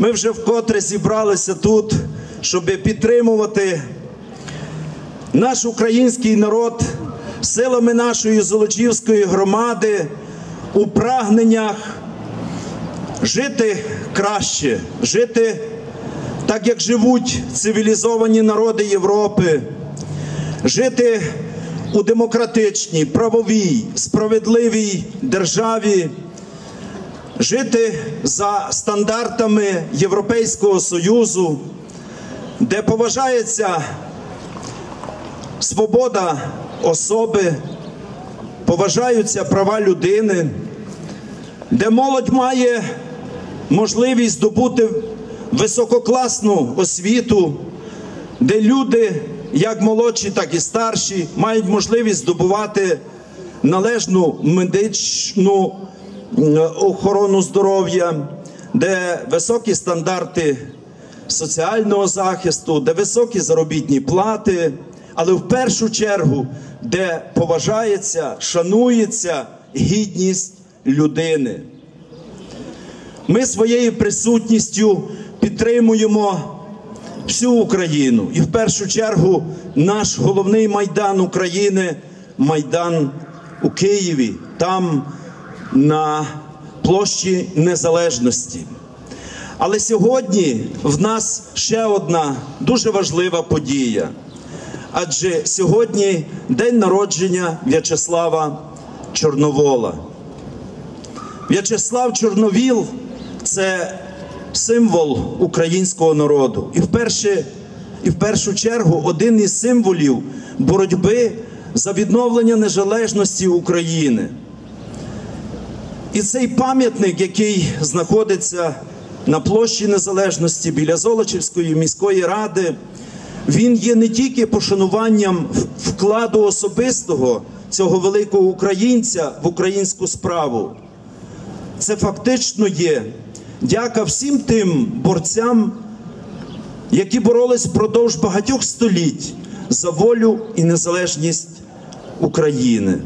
Ми вже вкотре зібралися тут, щоб підтримувати наш український народ силами нашої Золочівської громади у прагненнях жити краще, жити так, як живуть цивілізовані народи Європи, жити у демократичній, правовій, справедливій державі, жити за стандартами Європейського Союзу, де поважається свобода особи, поважаються права людини, де молодь має можливість здобути висококласну освіту, де люди, як молодші, так і старші, мають можливість здобувати належну медичну охорону здоров'я, де високі стандарти соціального захисту, де високі заробітні плати, але в першу чергу, де поважається, шанується гідність людини. Ми своєю присутністю підтримуємо всю Україну і в першу чергу наш головний майдан України майдан у Києві, там на площі Незалежності. Але сьогодні в нас ще одна дуже важлива подія. Адже сьогодні день народження В'ячеслава Чорновола. В'ячеслав Чорновіл це символ українського народу. І вперше, і в першу чергу один із символів боротьби за відновлення незалежності України. І цей пам'ятник, який знаходиться на площі Незалежності біля Золочівської міської ради, він є не тільки пошануванням вкладу особистого цього великого українця в українську справу. Це фактично є дяка всім тим борцям, які боролись впродовж багатьох століть за волю і незалежність України.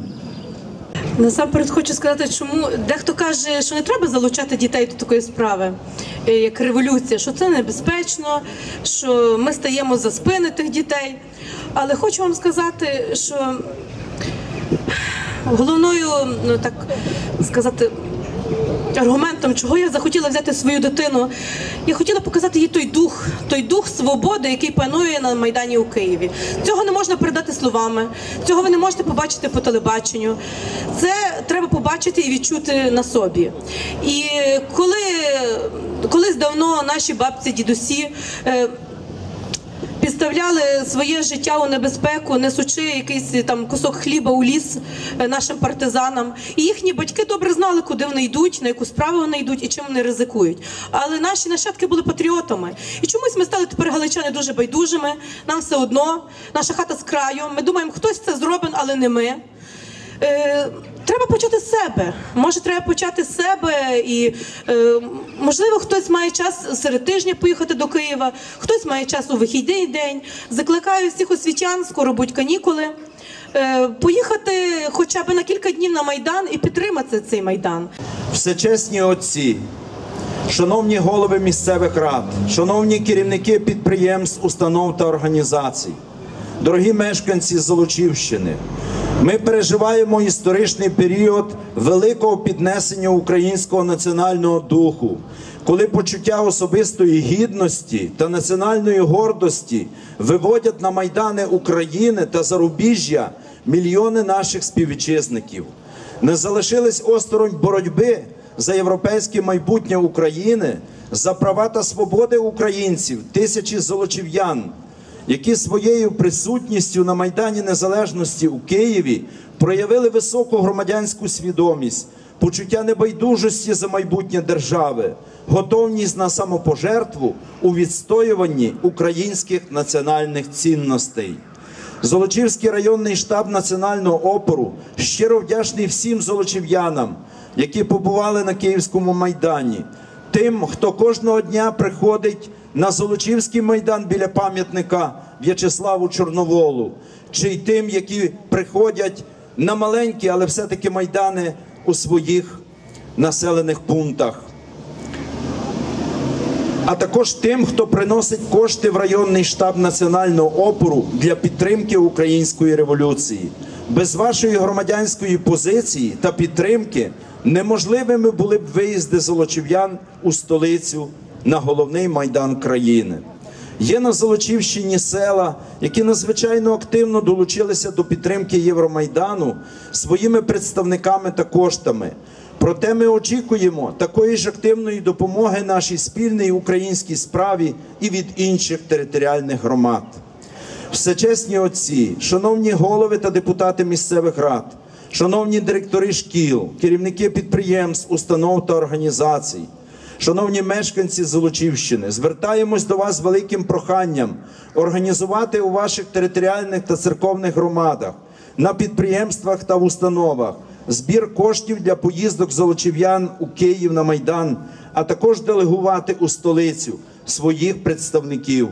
Насамперед хочу сказати, чому дехто каже, що не треба залучати дітей до такої справи, е, як революція, що це небезпечно, що ми стаємо за спини тих дітей. Але хочу вам сказати, що головною, ну так сказати, аргументом, чого я захотіла взяти свою дитину, я хотіла показати їй той дух, той дух свободи, який панує на майдані у Києві. Цього не можна передати словами, цього ви не можете побачити по телебаченню. Це треба побачити і відчути на собі. І коли колись давно наші бабці, дідусі. Е, підставляли своє життя у небезпеку, несучи якийсь там кусок хліба у ліс е, нашим партизанам. І їхні батьки добре знали, куди вони йдуть, на яку справу вони йдуть і чим вони ризикують. Але наші нащадки були патріотами. І чомусь ми стали тепер галичани дуже байдужими. Нам все одно, наша хата з краю. Ми думаємо, хтось це зробить, але не ми. Треба почати з себе. Може, треба почати з себе, і е, можливо, хтось має час серед тижня поїхати до Києва, хтось має час у вихідний день. Закликаю всіх освітян, скоро будуть канікули. Е, поїхати хоча б на кілька днів на майдан і підтримати цей майдан. Всечесні отці, шановні голови місцевих рад, шановні керівники підприємств, установ та організацій, дорогі мешканці Золочівщини, ми переживаємо історичний період великого піднесення українського національного духу, коли почуття особистої гідності та національної гордості виводять на майдани України та зарубіжжя мільйони наших співвітчизників. Не залишились осторонь боротьби за європейське майбутнє України, за права та свободи українців, тисячі золочів'ян, які своєю присутністю на Майдані Незалежності у Києві проявили високу громадянську свідомість, почуття небайдужості за майбутнє держави, готовність на самопожертву у відстоюванні українських національних цінностей. Золочівський районний штаб національного опору щиро вдячний всім золочів'янам, які побували на Київському майдані, тим, хто кожного дня приходить на Золочівський майдан біля пам'ятника В'ячеславу Чорноволу, чи й тим, які приходять на маленькі, але все-таки майдани у своїх населених пунктах. а також тим, хто приносить кошти в районний штаб національного опору для підтримки української революції. Без вашої громадянської позиції та підтримки неможливими були б виїзди золочів'ян у столицю на головний майдан країни. Є на Золочівщині села, які надзвичайно активно долучилися до підтримки Євромайдану своїми представниками та коштами. Проте ми очікуємо такої ж активної допомоги нашій спільній українській справі і від інших територіальних громад. Всечесні отці, шановні голови та депутати місцевих рад, шановні директори шкіл, керівники підприємств, установ та організацій, шановні мешканці Золочівщини, звертаємось до вас з великим проханням організувати у ваших територіальних та церковних громадах, на підприємствах та в установах збір коштів для поїздок золочів'ян у Київ на Майдан, а також делегувати у столицю своїх представників.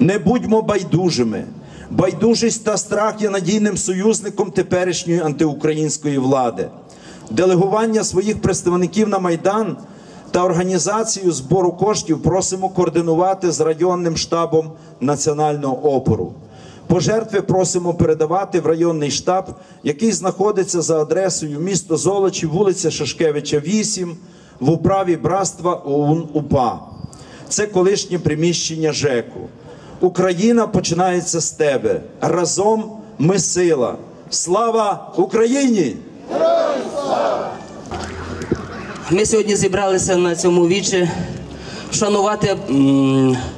Не будьмо байдужими. Байдужість та страх є надійним союзником теперішньої антиукраїнської влади. Делегування своїх представників на Майдан та організацію збору коштів просимо координувати з районним штабом національного опору. Пожертви просимо передавати в районний штаб, який знаходиться за адресою місто Золочі, вулиця Шашкевича, 8, в управі братства ОУН УПА. Це колишнє приміщення ЖЕКу. Україна починається з тебе. Разом ми сила. Слава Україні! Ми сьогодні зібралися на цьому вічі вшанувати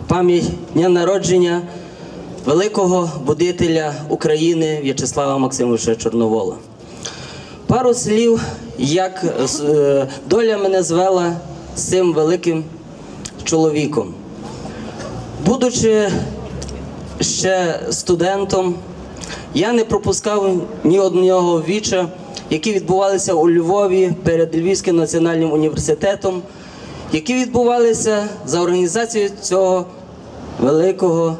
пам'ять дня народження великого будителя України В'ячеслава Максимовича Чорновола. Пару слів, як е, доля мене звела з цим великим чоловіком. Будучи ще студентом, я не пропускав ні одного віча, які відбувалися у Львові перед Львівським національним університетом, які відбувалися за організацією цього великого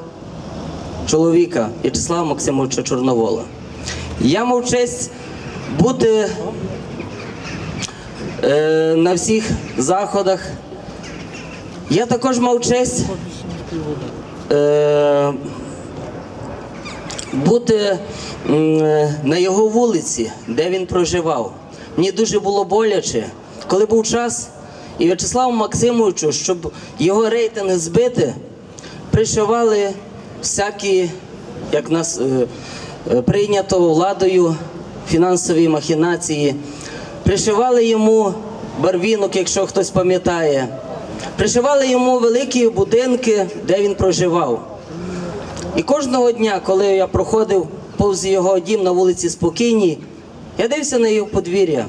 чоловіка В'ячеслава Максимовича Чорновола. Я мав честь бути е, на всіх заходах. Я також мав честь е, бути на його вулиці, де він проживав. Мені дуже було боляче, коли був час, і В'ячеславу Максимовичу, щоб його рейтинг збити, пришивали всякі, як нас е, е, прийнято владою, фінансові махінації, пришивали йому барвінок, якщо хтось пам'ятає. Пришивали йому великі будинки, де він проживав. І кожного дня, коли я проходив повз його дім на вулиці Спокійній, я дивився на його подвір'я.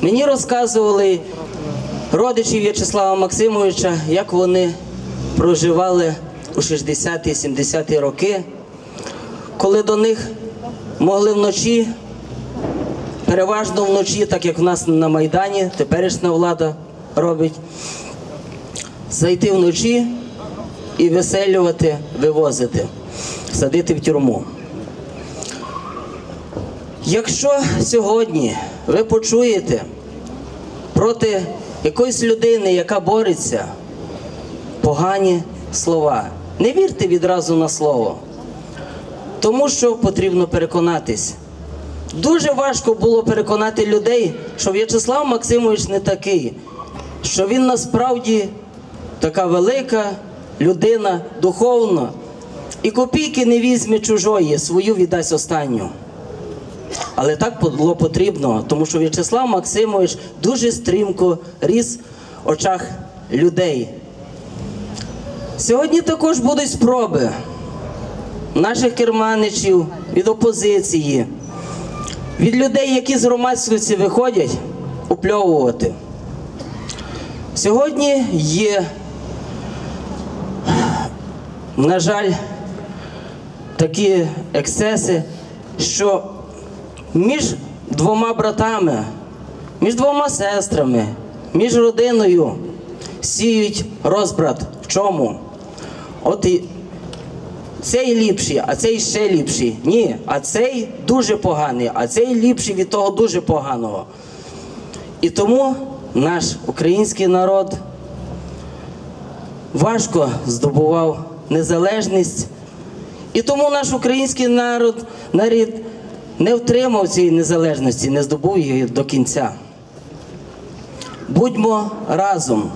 Мені розказували родичі В'ячеслава Максимовича, як вони проживали у 60-70-ті роки, коли до них могли вночі, переважно вночі, так як в нас на Майдані, теперішня влада робить, зайти вночі і виселювати, вивозити, садити в тюрму. Якщо сьогодні ви почуєте проти якоїсь людини, яка бореться, погані слова, не вірте відразу на слово, тому що потрібно переконатись. Дуже важко було переконати людей, що В'ячеслав Максимович не такий, що він насправді така велика людина духовна і копійки не візьме чужої, свою віддасть останню. Але так було потрібно, тому що В'ячеслав Максимович дуже стрімко ріс в очах людей. Сьогодні також будуть спроби наших керманичів від опозиції, від людей, які з громадськості виходять, упльовувати. Сьогодні є, на жаль, такі ексцеси, що між двома братами, між двома сестрами, між родиною сіють розбрат. В чому? От і цей ліпший, а цей ще ліпший. Ні, а цей дуже поганий, а цей ліпший від того дуже поганого. І тому наш український народ важко здобував незалежність. І тому наш український народ, народ не втримав цієї незалежності, не здобув її до кінця. Будьмо разом,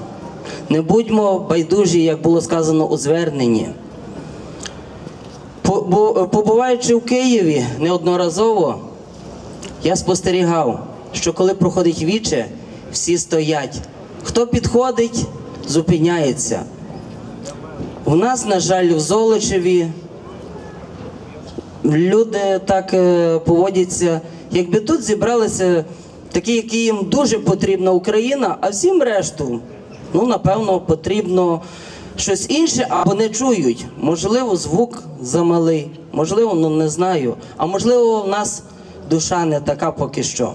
не будьмо байдужі, як було сказано у зверненні. Побуваючи в Києві неодноразово, я спостерігав, що коли проходить віче, всі стоять. Хто підходить, зупиняється. У нас, на жаль, в Золочеві люди так е, поводяться, якби тут зібралися такі, які їм дуже потрібна Україна, а всім решту, ну, напевно, потрібно щось інше або не чують. Можливо, звук замалий, можливо, ну не знаю. А можливо, в нас душа не така поки що.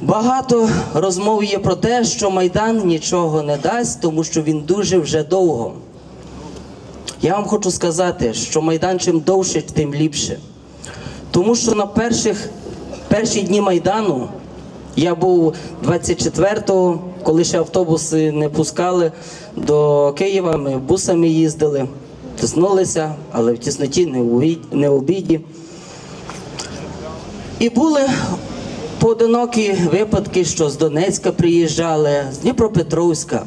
Багато розмов є про те, що Майдан нічого не дасть, тому що він дуже вже довго. Я вам хочу сказати, що Майдан чим довше, тим ліпше. Тому що на перших, перші дні Майдану я був 24-го, коли ще автобуси не пускали до Києва, ми бусами їздили, тиснулися, але в тісноті не в обіді. І були поодинокі випадки, що з Донецька приїжджали, з Дніпропетровська.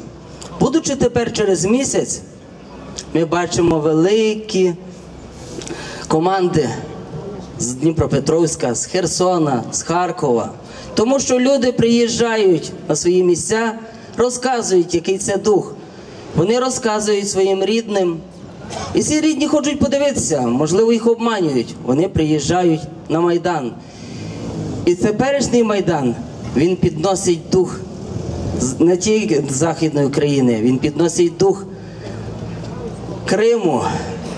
Будучи тепер через місяць, ми бачимо великі команди з Дніпропетровська, з Херсона, з Харкова. Тому що люди приїжджають на свої місця, розказують, який це дух. Вони розказують своїм рідним. І ці рідні хочуть подивитися, можливо, їх обманюють. Вони приїжджають на Майдан. І теперішній Майдан він підносить дух не тільки Західної України, він підносить дух Криму.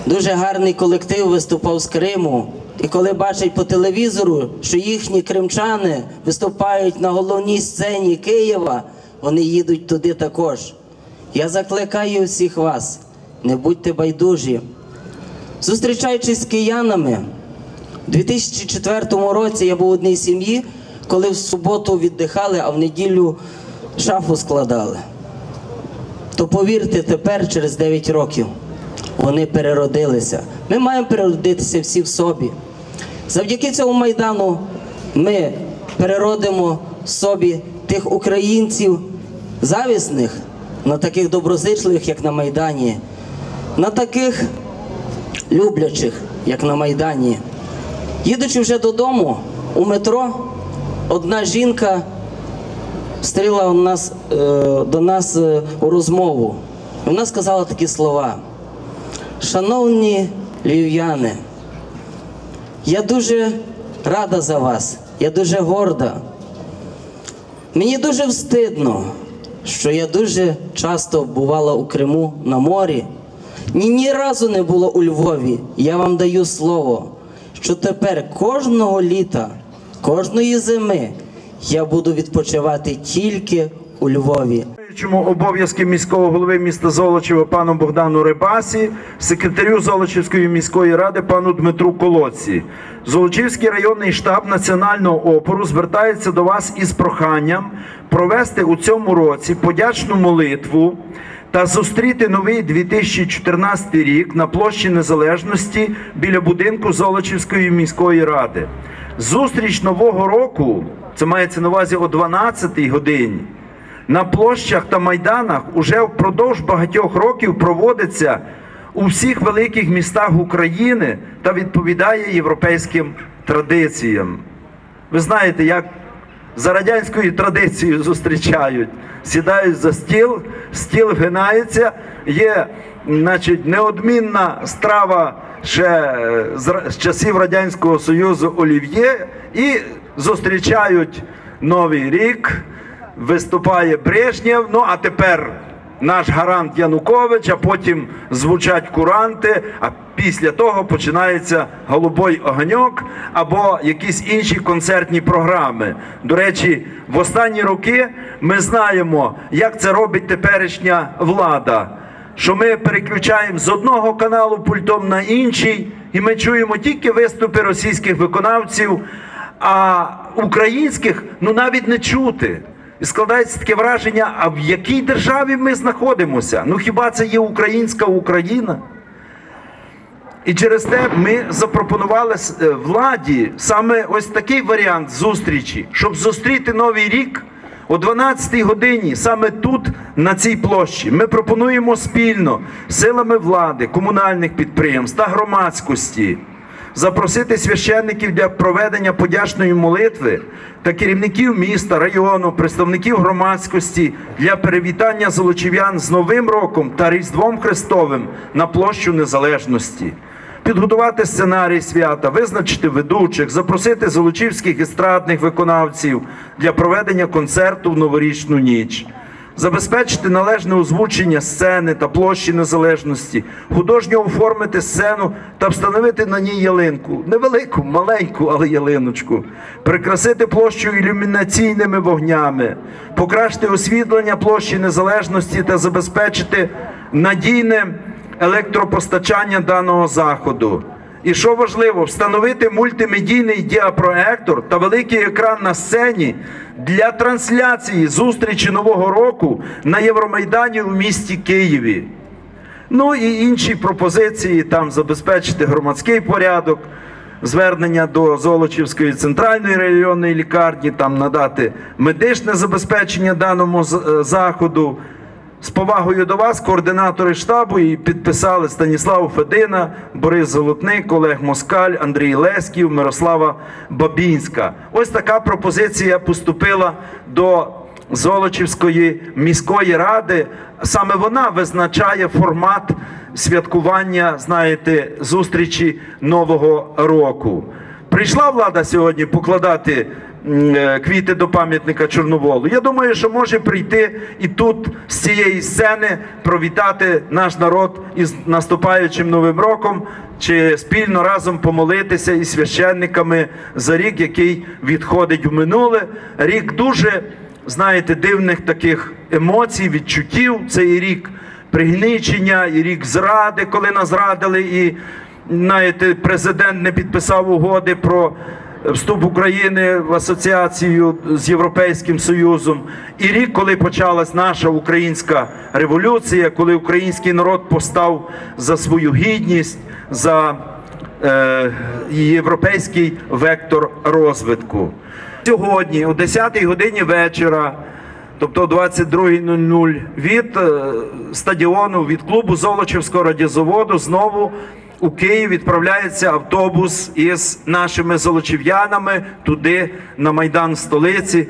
Дуже гарний колектив виступав з Криму. І коли бачать по телевізору, що їхні кримчани виступають на головній сцені Києва, вони їдуть туди також. Я закликаю всіх вас, не будьте байдужі. Зустрічаючись з киянами, у 2004 році я був у одній сім'ї, коли в суботу віддихали, а в неділю шафу складали. То повірте, тепер, через 9 років, вони переродилися. Ми маємо переродитися всі в собі. Завдяки цьому майдану ми переродимо в собі тих українців завісних, на таких доброзичливих, як на Майдані, на таких люблячих, як на Майдані. Їдучи вже додому у метро, одна жінка стріла у нас, е, до нас е, у розмову. Вона сказала такі слова. Шановні львів'яни, я дуже рада за вас, я дуже горда. Мені дуже встидно, що я дуже часто бувала у Криму на морі. Ні, ні разу не було у Львові. Я вам даю слово, що тепер кожного літа, кожної зими я буду відпочивати тільки у Львові. Чому обов'язки міського голови міста Золочева пану Богдану Рибасі, секретарю Золочівської міської ради пану Дмитру Колодці. Золочівський районний штаб національного опору звертається до вас із проханням провести у цьому році подячну молитву та зустріти новий 2014 рік на площі Незалежності біля будинку Золочівської міської ради. Зустріч нового року, це мається на увазі о 12-й годині. На площах та майданах уже впродовж багатьох років проводиться у всіх великих містах України та відповідає європейським традиціям. Ви знаєте, як за радянською традицією зустрічають, сідають за стіл, стіл вгинається, є значить, неодмінна страва ще е, з часів Радянського Союзу олів'є і зустрічають Новий рік виступає Брежнєв, ну а тепер наш гарант Янукович, а потім звучать куранти, а після того починається голубой огоньок або якісь інші концертні програми. До речі, в останні роки ми знаємо, як це робить теперішня влада. Що ми переключаємо з одного каналу пультом на інший, і ми чуємо тільки виступи російських виконавців, а українських ну навіть не чути. Складається таке враження, а в якій державі ми знаходимося? Ну хіба це є українська Україна? І через те ми запропонували е, владі саме ось такий варіант зустрічі, щоб зустріти новий рік о 12-й годині, саме тут, на цій площі. Ми пропонуємо спільно силами влади, комунальних підприємств та громадськості запросити священників для проведення подячної молитви та керівників міста, району, представників громадськості для перевітання золочів'ян з Новим роком та Різдвом Христовим на площу Незалежності. Підготувати сценарій свята, визначити ведучих, запросити золочівських естрадних виконавців для проведення концерту в новорічну ніч забезпечити належне озвучення сцени та площі незалежності, художньо оформити сцену та встановити на ній ялинку, невелику, маленьку, але ялиночку, прикрасити площу ілюмінаційними вогнями, покращити освітлення площі незалежності та забезпечити надійне електропостачання даного заходу. І що важливо, встановити мультимедійний діапроектор та великий екран на сцені для трансляції зустрічі Нового року на Євромайдані у місті Києві. Ну і інші пропозиції там забезпечити громадський порядок, звернення до Золочівської центральної районної лікарні, там надати медичне забезпечення даному е, заходу. З повагою до вас, координатори штабу, і підписали Станіслав Федина, Борис Золотник, Олег Москаль, Андрій Леськів, Мирослава Бабінська. Ось така пропозиція поступила до Золочівської міської ради. Саме вона визначає формат святкування, знаєте, зустрічі Нового року. Прийшла влада сьогодні покладати квіти до пам'ятника Чорноволу. Я думаю, що може прийти і тут з цієї сцени привітати наш народ із наступаючим новим роком, чи спільно разом помолитися із священниками за рік, який відходить в минуле. Рік дуже, знаєте, дивних таких емоцій, відчуттів. Цей рік пригнічення, і рік зради, коли нас зрадили, і знаєте, президент не підписав угоди про вступ України в асоціацію з Європейським Союзом. І рік, коли почалась наша українська революція, коли український народ постав за свою гідність, за е, європейський вектор розвитку. Сьогодні, о 10-й годині вечора, тобто о 22.00, від е, стадіону, від клубу Золочівського радіозаводу знову у Київ відправляється автобус із нашими золочів'янами туди, на Майдан столиці.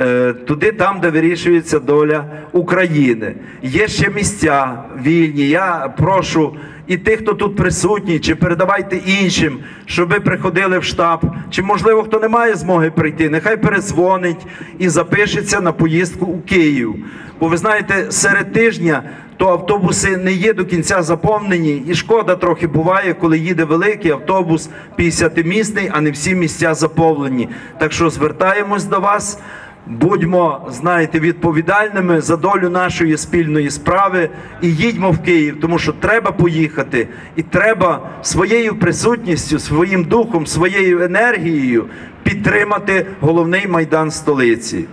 е, Туди, там, де вирішується доля України. Є ще місця вільні. Я прошу і тих, хто тут присутній, чи передавайте іншим, щоб приходили в штаб. Чи можливо хто не має змоги прийти, нехай перезвонить і запишеться на поїздку у Київ. Бо ви знаєте, серед тижня то автобуси не є до кінця заповнені, і шкода трохи буває, коли їде великий автобус 50-місний, а не всі місця заповнені. Так що звертаємось до вас. Будьмо, знаєте, відповідальними за долю нашої спільної справи і їдьмо в Київ, тому що треба поїхати, і треба своєю присутністю, своїм духом, своєю енергією підтримати головний майдан столиці.